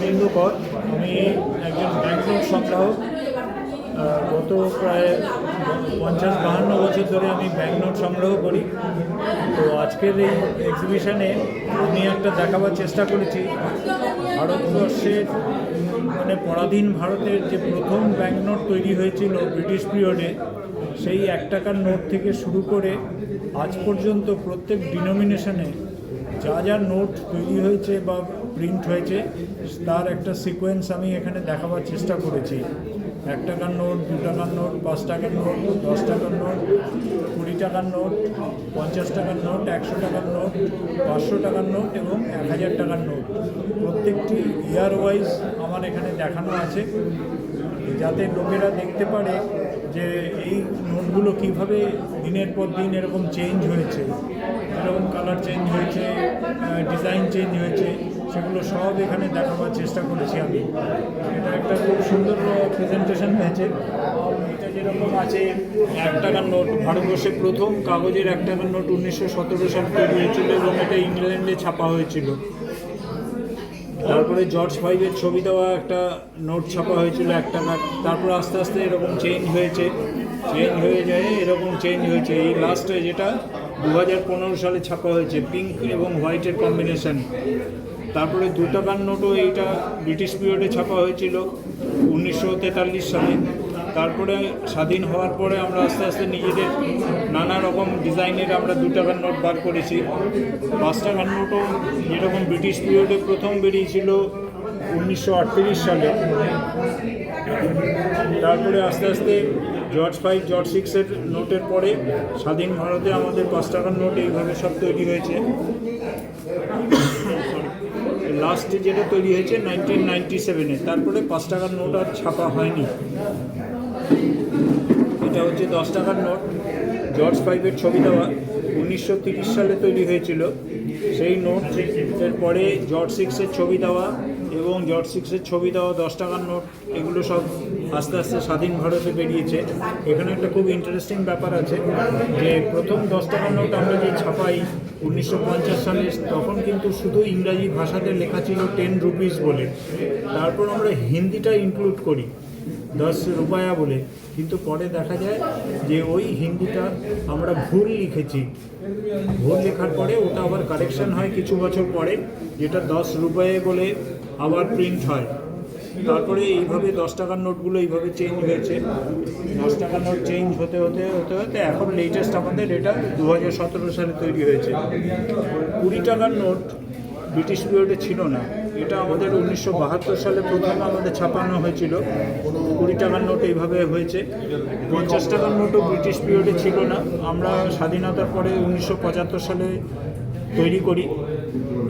শুভেন্দু কর। আমি একজন ব্যাংক নোট সংগ্রাহক। গত প্রায় পঞ্চাশ বাহান্ন বছর ধরে আমি ব্যাংক নোট সংগ্রহ করি। তো আজকের এই এক্সিবিশনে আমি একটা দেখাবার চেষ্টা করেছি। ভারতবর্ষের মানে পরাধীন ভারতের যে প্রথম ব্যাংক নোট তৈরি হয়েছিল ব্রিটিশ পিরিয়ডে সেই এক টাকার নোট থেকে শুরু করে আজ পর্যন্ত প্রত্যেক ডিনোমিনেশনে যা যা নোট তৈরি হয়েছে বা প্রিন্ট হয়েছে, তার একটা সিকোয়েন্স আমি এখানে দেখাবার চেষ্টা করেছি। এক টাকার নোট, দু টাকার নোট, পাঁচ টাকার নোট, দশ টাকার নোট, কুড়ি টাকার নোট, পঞ্চাশ টাকার নোট, একশো টাকার নোট, পাঁচশো টাকার নোট এবং এক হাজার টাকার নোট। প্রত্যেকটি ইয়ার ওয়াইজ আমার এখানে দেখানো আছে। যাতে লোকেরা দেখতে পারে যে এই নোটগুলো কীভাবে দিনের পর দিন এরকম চেঞ্জ হয়েছে। এরকম কালার চেঞ্জ হয়েছে ডিজাইন চেঞ্জ হয়েছে। সেগুলো সব এখানে দেখাবার চেষ্টা করেছি আমি। এটা একটা খুব সুন্দর প্রেজেন্টেশন হয়েছে। এটা যেরকম আছে, এক টাকার নোট ভারতবর্ষে প্রথম কাগজের এক টাকার নোট উনিশশো সতেরো সালে তৈরি হয়েছিল এবং এটা ইংল্যান্ডে ছাপা হয়েছিল। তারপরে জর্জ ফাইভের ছবি দেওয়া একটা নোট ছাপা হয়েছিল এক টাকার। তারপর আস্তে আস্তে এরকম চেঞ্জ হয়েছে। চেঞ্জ হয়ে যায়, এরকম চেঞ্জ হয়েছে। এই লাস্টে যেটা দু হাজার পনেরো সালে ছাপা হয়েছে পিঙ্ক এবং হোয়াইটের কম্বিনেশন তারপরে দু টাকার নোটও এইটা ব্রিটিশ পিরিয়ডে ছাপা হয়েছিল উনিশশো তেতাল্লিশ সালে। তারপরে স্বাধীন হওয়ার পরে আমরা আস্তে আস্তে নিজেদের নানা রকম ডিজাইনের আমরা দু টাকার নোট বার করেছি। পাঁচ টাকার নোটও যেরকম ব্রিটিশ পিরিয়ডে প্রথম বেরিয়েছিল উনিশশো আটত্রিশ সালে। তারপরে আস্তে আস্তে জর্জ ফাইভ, জর্জ সিক্সের নোটের পরে স্বাধীন ভারতে আমাদের পাঁচ টাকার নোট এইভাবে সব তৈরি হয়েছে। লাস্টে যেটা তৈরি হয়েছে নাইনটিন নাইনটি সেভেনে তারপরে পাঁচ টাকার নোট আর ছাপা হয়নি। এটা হচ্ছে দশ টাকার নোট। জর্জ ফাইভের ছবি দেওয়া উনিশশো সালে তৈরি হয়েছিল। সেই নোট এর পরে জর্জ সিক্সের ছবি দেওয়া এবং জর্জ সিক্সের ছবি দেওয়া দশ টাকার নোট, এগুলো সব আস্তে আস্তে স্বাধীন ভারতে বেরিয়েছে। এখানে একটা খুব ইন্টারেস্টিং ব্যাপার আছে যে প্রথম দশ টাকার নোট আমরা যে ছাপাই উনিশশো পঞ্চাশ সালে, তখন কিন্তু শুধু ইংরাজি ভাষাতে লেখা ছিল টেন রুপিস বলে। তারপর আমরা হিন্দিটা ইনক্লুড করি, দশ রুপায়া বলে। কিন্তু পরে দেখা যায় যে ওই হিন্দিটা আমরা ভুল লিখেছি। ভুল লেখার পরে ওটা আবার কারেকশন হয় কিছু বছর পরে, যেটা দশ রুপায়ে বলে আবার প্রিন্ট হয়। তারপরে এইভাবে দশ টাকার নোটগুলো এইভাবে চেঞ্জ হয়েছে। দশ টাকার নোট চেঞ্জ হতে হতে হতে হতে এখন লেটেস্ট আমাদের এটা দু হাজার সতেরো সালে তৈরি হয়েছে। কুড়ি টাকার নোট ব্রিটিশ পিরিয়ডে ছিল না। এটা আমাদের উনিশশো বাহাত্তর সালে প্রথম আমাদের ছাপানো হয়েছিল। কুড়ি টাকার নোট এইভাবে হয়েছে। পঞ্চাশ টাকার নোটও ব্রিটিশ পিরিয়ডে ছিল না। আমরা স্বাধীনতার পরে উনিশশো পঁচাত্তর সালে তৈরি করি।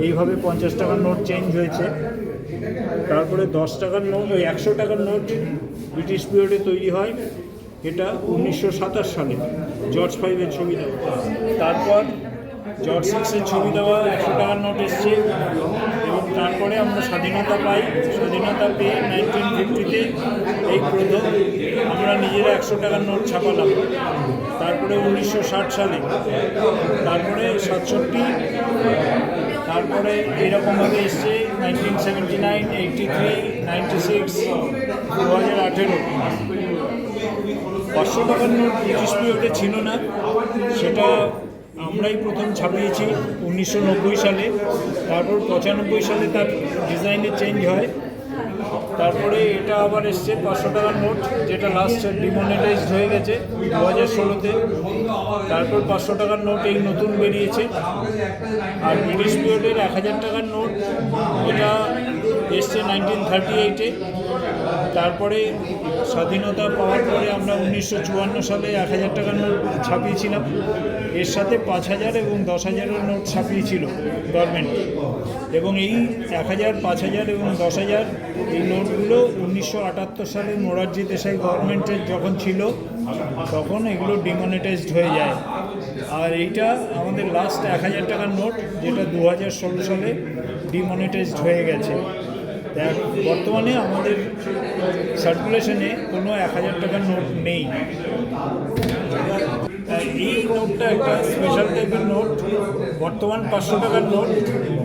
এইভাবে পঞ্চাশ টাকার নোট চেঞ্জ হয়েছে। তারপরে দশ টাকার নোট, ওই একশো টাকার নোট ব্রিটিশ পিরিয়ডে তৈরি হয়, এটা উনিশশো সাতাশ সালে জর্জ ফাইভের ছবি দেওয়া। তারপর জর্জ সিক্সের ছবি দেওয়া, একশো টাকার নোট এসছে। এবং তারপরে আমরা স্বাধীনতা পাই। স্বাধীনতা পেয়ে নাইনটিন ফিফটিতে এই প্রথম আমরা নিজেরা একশো টাকার নোট ছাপালাম। তারপরে উনিশশো ষাট সালে, তারপরে সাতষট্টি তারপরে এইরকমভাবে এসছে nineteen seventy nine eighty three ninety six দু হাজার আঠেরো পাঁচশো টাকার নোট পিরিয়ডে ছিল না। সেটা আমরাই প্রথম ছাপিয়েছি উনিশশো নব্বই সালে। তারপর পঁচানব্বই সালে তার ডিজাইনের চেঞ্জ হয়। তারপরে এটা আবার এসছে পাঁচশো টাকার নোট, যেটা লাস্ট ডিমোনিটাইজ হয়ে গেছে দু হাজার ষোলোতে। তারপর পাঁচশো টাকার নোট এই নতুন বেরিয়েছে। আর ব্রিটিশ পিরিয়ডের এক হাজার টাকার নোট, এটা এসছে নাইনটিন থার্টি এইটে তারপরে স্বাধীনতা পাওয়ার পরে আমরা উনিশশো চুয়ান্ন সালে এক হাজার টাকার নোট ছাপিয়েছিলাম। এর সাথে পাঁচ হাজার এবং দশ হাজারের নোট ছাপিয়েছিল গভর্নমেন্ট এবং এই এক হাজার, পাঁচ হাজার এবং দশ হাজার এই নোটগুলো উনিশশো আটাত্তর সালে মোরারজি দেশাই গভর্নমেন্টের যখন ছিল, তখন এগুলো ডিমনিটাইজড হয়ে যায়। আর এইটা আমাদের লাস্ট এক হাজার টাকার নোট, যেটা দু হাজার ষোলো সালে ডিমনিটাইজড হয়ে গেছে। বর্তমানে আমাদের সার্কুলেশনে কোনো এক হাজার টাকার নোট নেই। এই নোটটা একটা স্পেশাল টাইপের নোট। বর্তমান পাঁচশো টাকার নোট।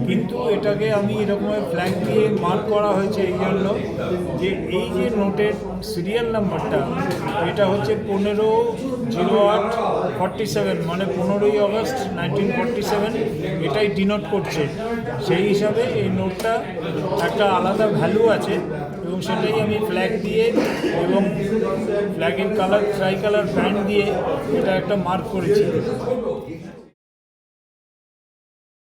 কিন্তু এটাকে আমি এরকম ফ্ল্যাগ দিয়ে মার্ক করা হয়েছে এই জন্য যে এই যে নোটের সিরিয়াল নাম্বারটা এটা হচ্ছে পনেরো জিরো আট ফর্টি সেভেন মানে পনেরোই আগস্ট নাইনটিন ফর্টি সেভেন এটাই ডিনোট করছে। সেই হিসাবে এই নোটটা একটা আলাদা ভ্যালু আছে। এবং সেটাই আমি ফ্ল্যাগ দিয়ে এবং ফ্ল্যাগের কালার ট্রাই কালার প্যান্ট দিয়ে এটা একটা মার্ক করেছি।